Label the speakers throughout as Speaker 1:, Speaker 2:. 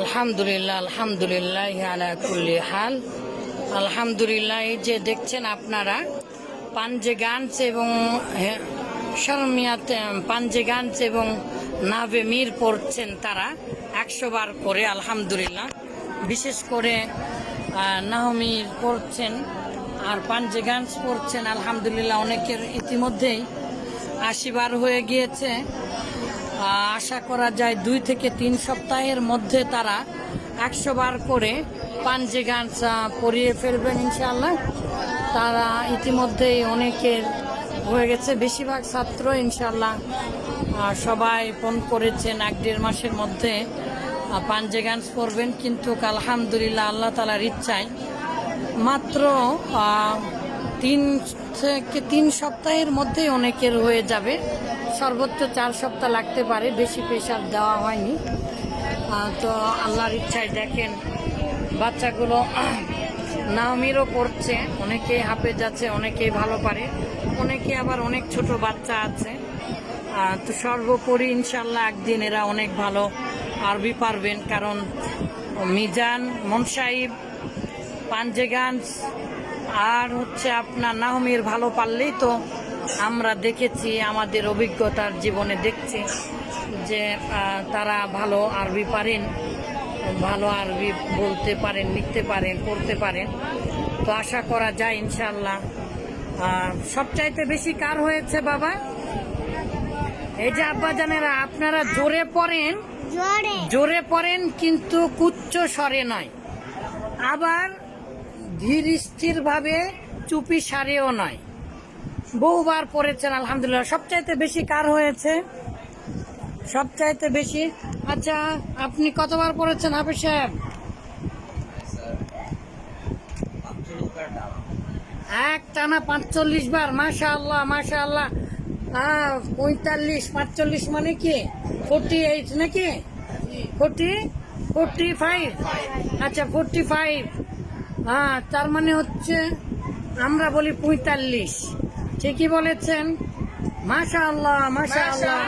Speaker 1: আলহামদুলিল্লাহ আলহামদুলিল্লাহ আলা কুল্লি হাল। আলহামদুলিল্লাহ যে দেখছেন আপনারা, পাঞ্জে গানস এবং শর্মিয়াতে পাঞ্জে গানস এবং নাভে মির পড়ছেন তারা একশো বার করে, আলহামদুলিল্লাহ। বিশেষ করে নাহমির পড়ছেন আর পাঞ্জে গানস পড়ছেন, আলহামদুলিল্লাহ, অনেকের ইতিমধ্যেই আশি বার হয়ে গিয়েছে। আশা করা যায় দুই থেকে তিন সপ্তাহের মধ্যে তারা একশো বার করে পাঞ্জে গান পরিয়ে ফেলবেন ইনশাআল্লাহ। তারা ইতিমধ্যেই অনেকের হয়ে গেছে। বেশিরভাগ ছাত্র ইনশাআল্লাহ আহ, সবাই ফোন করেছেন এক দেড় মাসের মধ্যে পাঞ্জে গান পড়বেন। কিন্তু আলহামদুলিল্লাহ আল্লাহ তালার ইচ্ছায় মাত্র তিন থেকে তিন সপ্তাহের মধ্যেই অনেকের হয়ে যাবে। সর্বোচ্চ চার সপ্তাহ লাগতে পারে, বেশি প্রেশার দেওয়া হয়নি। তো আল্লাহর ইচ্ছায় দেখেন, বাচ্চাগুলো নামিরও পড়ছে অনেকে হাফেজ যাচ্ছে অনেকেই ভালো পারে, অনেকে আবার অনেক ছোট বাচ্চা আছে। তো সর্বোপরি ইনশাল্লাহ একদিন এরা অনেক ভালো আরবি পারবেন, কারণ মিজান, মনসাইব পাঞ্জেগাঞ্জ আর হচ্ছে আপনার নাহমির ভালো পারলেই তো আমরা দেখেছি আমাদের অভিজ্ঞতার জীবনে দেখছি যে তারা ভালো আরবি পারেন ভালো আরবি বলতে পারেন লিখতে পারেন পড়তে পারেন। তো আশা করা যায় ইনশাল্লাহ সবচাইতে বেশি কার হয়েছে বাবা? এই যে আব্বা আব্বাজানেরা আপনারা জোরে পড়েন।
Speaker 2: জোরে।
Speaker 1: জোরে পড়েন কিন্তু কুচ্চ স্বরে নয়। আবার ধীর স্থির ভাবে চুপি সারেও নয়। বহুবার পড়েছেন, আলহামদুলিল্লাহ। সবচাইতে বেশি কার হয়েছে? সবচাইতে বেশি? আচ্ছা আপনি কতবার পড়েছেন, হাফিজ সাহেব? এক টানা পাঁচচল্লিশ বার মাশা আল্লাহ মাশা আল্লাহ পঁয়তাল্লিশ, পাঁচচল্লিশ মানে কি? ফোরটি এইট নাকি? ফোরটি ফোরটি ফাইভ আচ্ছা ফোরটি ফাইভ হ্যাঁ তার মানে হচ্ছে আমরা বলি পঁয়তাল্লিশ। ঠিকই বলেছেন? মাশা আল্লাহ মাশা আল্লাহ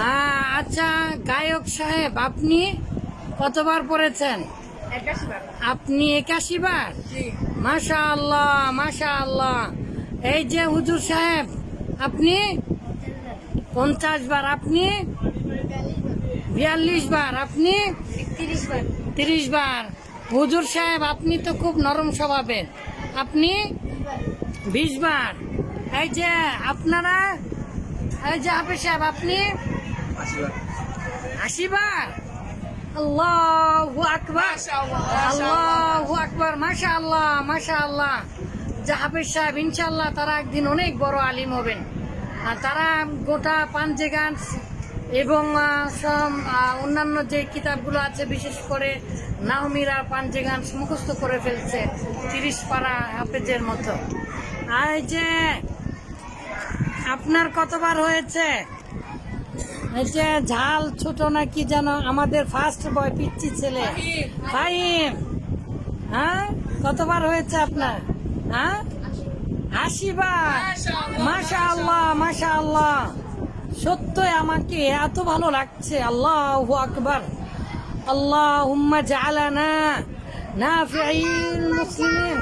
Speaker 1: হ্যাঁ আচ্ছা গায়ক সাহেব আপনি কতবার পড়েছেন? আপনি একাশি বার? মাশা আল্লাহ মাশা আল্লাহ এই যে হুজুর সাহেব আপনি পঞ্চাশ বার আপনি বিয়াল্লিশ বার আপনি
Speaker 2: তিরিশ বার।
Speaker 1: তিরিশ বার। হুজুর সাহেব, আপনি তো খুব নরম স্বভাবের। আপনি বিশ বার। এই যে আপনারা, এই যে হাফিজ সাহেব, আপনি আশি বার। আল্লাহু আকবার। আল্লাহু আকবার। মাশা আল্লাহ মাশা আল্লাহ যে হাফিজ সাহেব ইনশাল্লাহ তারা একদিন অনেক বড় আলিম হবেন। আর তারা গোটা পাঞ্জে গান এবং অন্যান্য যে কিতাবগুলো আছে বিশেষ করে নাহমিরা পাঞ্জে গান মুখস্থ করে ফেলছে তিরিশ পারা হাফেজের মতো। আর এই যে আপনার কতবার হয়েছে? এই যে ঝাল ছোট নাকি যেন আমাদের ফার্স্ট বয় পিচ্ছি ছেলে? ফাহিম! হ্যাঁ? কতবার হয়েছে আপনার? হ্যাঁ? আশি বার মাশা আল্লাহ মাশা আল্লাহ সত্যই আমাকে এত ভালো লাগছে। আল্লাহ আকবার। আল্লাহ হুম্মা জালানা নাফিঈল মুসলিমিন।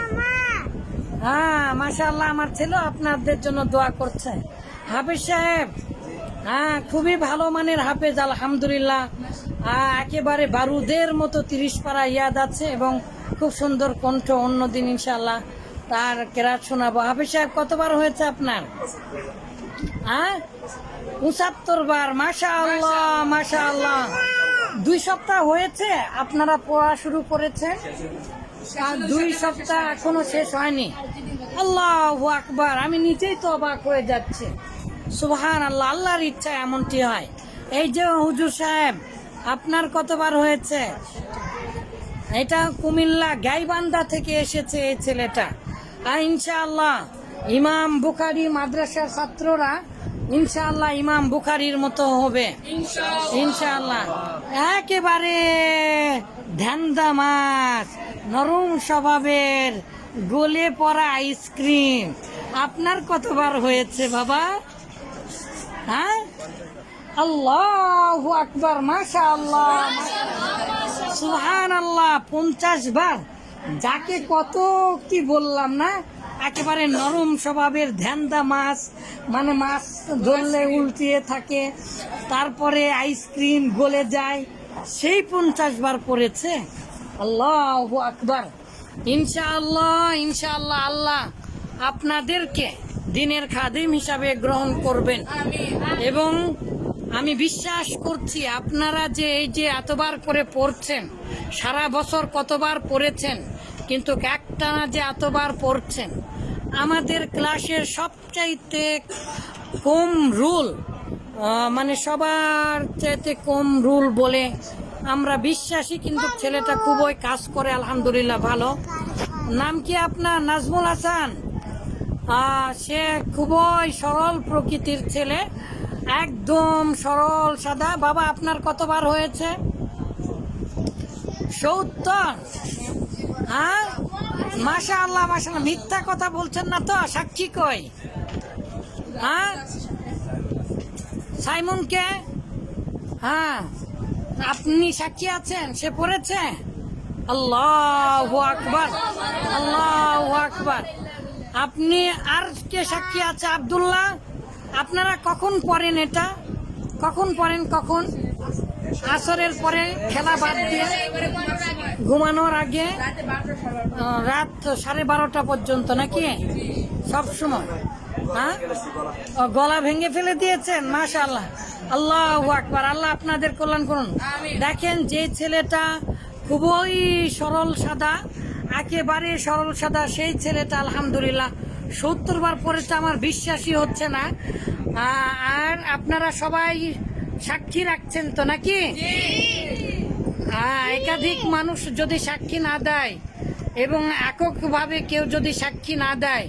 Speaker 1: হ্যাঁ মাশাআল্লাহ, আমার ছেলে আপনাদের জন্য দোয়া করছে। হাফেজ সাহেব হ্যাঁ খুবই ভালো মানের হাফেজ, আলহামদুলিল্লাহ। একেবারে বারুদের মতো তিরিশ পারা ইয়াদ আছে এবং খুব সুন্দর কণ্ঠ অন্যদিন ইনশাল্লাহ তার কেরাত শোনাবো। হাফেজ সাহেব, কতবার হয়েছে আপনার? হ্যাঁ? পঁচাত্তর বার মাশা আল্লাহ মাশা আল্লাহ দুই সপ্তাহ হয়েছে আপনারা পড়া শুরু করেছেন। দুই সপ্তাহ এখনও শেষ হয়নি। আল্লাহ আকবার আমি নিজেই তো অবাক হয়ে যাচ্ছি। সুবহান আল্লাহ আল্লাহর ইচ্ছা এমনটি হয়। এই যে হুজুর সাহেব আপনার কতবার হয়েছে? এটা কুমিল্লা গাইবান্ধা থেকে এসেছে এই ছেলেটা। আর ইনশাআল্লাহ ইমাম বুখারি মাদ্রাসার ছাত্ররা ইনশাআল্লাহ ইমাম বুখারির মতো হবে। ইনশাআল্লাহ। একেবারে ধ্যানদা মাছ নরম স্বভাবের গলে পড়া আইসক্রিম। আপনার কতবার হয়েছে বাবা? হ্যাঁ? আল্লাহ আকবার মাশা আল্লাহ সুহান আল্লাহ পঞ্চাশ বার। যাকে কত কি বললাম না? একেবারে নরম স্বভাবের ধ্যানদা মাছ মানে মাছ ধরলে উল্টিয়ে থাকে, তারপরে আইসক্রিম গলে যায়, সেই পঞ্চাশ বার পড়েছে আল্লাহ আকবার। ইনশাআল্লাহ ইনশাআল্লাহ আল্লাহ আপনাদেরকে দিনের খাদিম হিসাবে গ্রহণ করবেন। এবং আমি বিশ্বাস করছি আপনারা যে এই যে এতবার করে পড়ছেন, সারা বছর কতবার পড়েছেন, কিন্তু একটানা যে এতবার পড়ছেন আমাদের ক্লাসের সবচাইতে কম রুল মানে সবার চাইতে কম রুল বলে আমরা বিশ্বাসী, কিন্তু ছেলেটা খুবই কাজ করে, আলহামদুলিল্লাহ ভালো। নাম কি আপনার? নাজমুল হাসান। সে খুবই সরল প্রকৃতির ছেলে, একদম সরল, সাদা। বাবা, আপনার কতবার হয়েছে? সত্তর। হ্যাঁ? মাশা আল্লাহ আল্লাহ মিথ্যা কথা বলছেন না তো? সাক্ষী কই? হ্যাঁ? সাইমনকে? হ্যাঁ। আপনি সাক্ষী আছেন? সে পড়েছে? আল্লাহ আকবার আল্লাহ আকবার। আপনি আর কে সাক্ষী আছে? আব্দুল্লাহ? আপনারা কখন পড়েন এটা? কখন পড়েন কখন? আসরের পরে খেলা বাদ দিয়ে ঘুমানোর আগে রাত সাড়ে বারোটা পর্যন্ত নাকি? সব সময় হ্যাঁ? গলা ভেঙে ফেলে দিয়েছেন মাশাআল্লাহ। আল্লাহ আল্লাহ আকবার আল্লাহ আপনাদের কল্যাণ করুন। দেখেন যে ছেলেটা খুবই সরল সাদা একেবারে সরল সাদা সেই ছেলেটা আলহামদুলিল্লাহ সত্তর বার পরেছে আমার বিশ্বাসই হচ্ছে না। আর আপনারা সবাই সাক্ষী রাখছেন তো নাকি? হ্যাঁ একাধিক মানুষ যদি সাক্ষী না দেয় এবং এককভাবে কেউ যদি সাক্ষী না দেয়,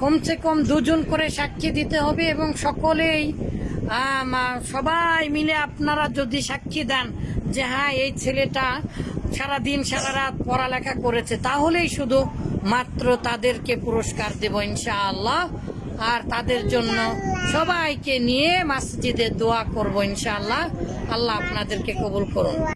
Speaker 1: কমসে কম দুজন করে সাক্ষী দিতে হবে এবং সকলেই সবাই মিলে আপনারা যদি সাক্ষী দেন যে হ্যাঁ এই ছেলেটা সারা দিন সারা রাত পড়ালেখা করেছে, তাহলেই শুধু মাত্র তাদেরকে পুরস্কার দেব ইনশাআল্লাহ। আর তাদের জন্য সবাইকে নিয়ে মসজিদে দোয়া করব ইনশাল্লাহ আল্লাহ আপনাদেরকে কবুল করুন।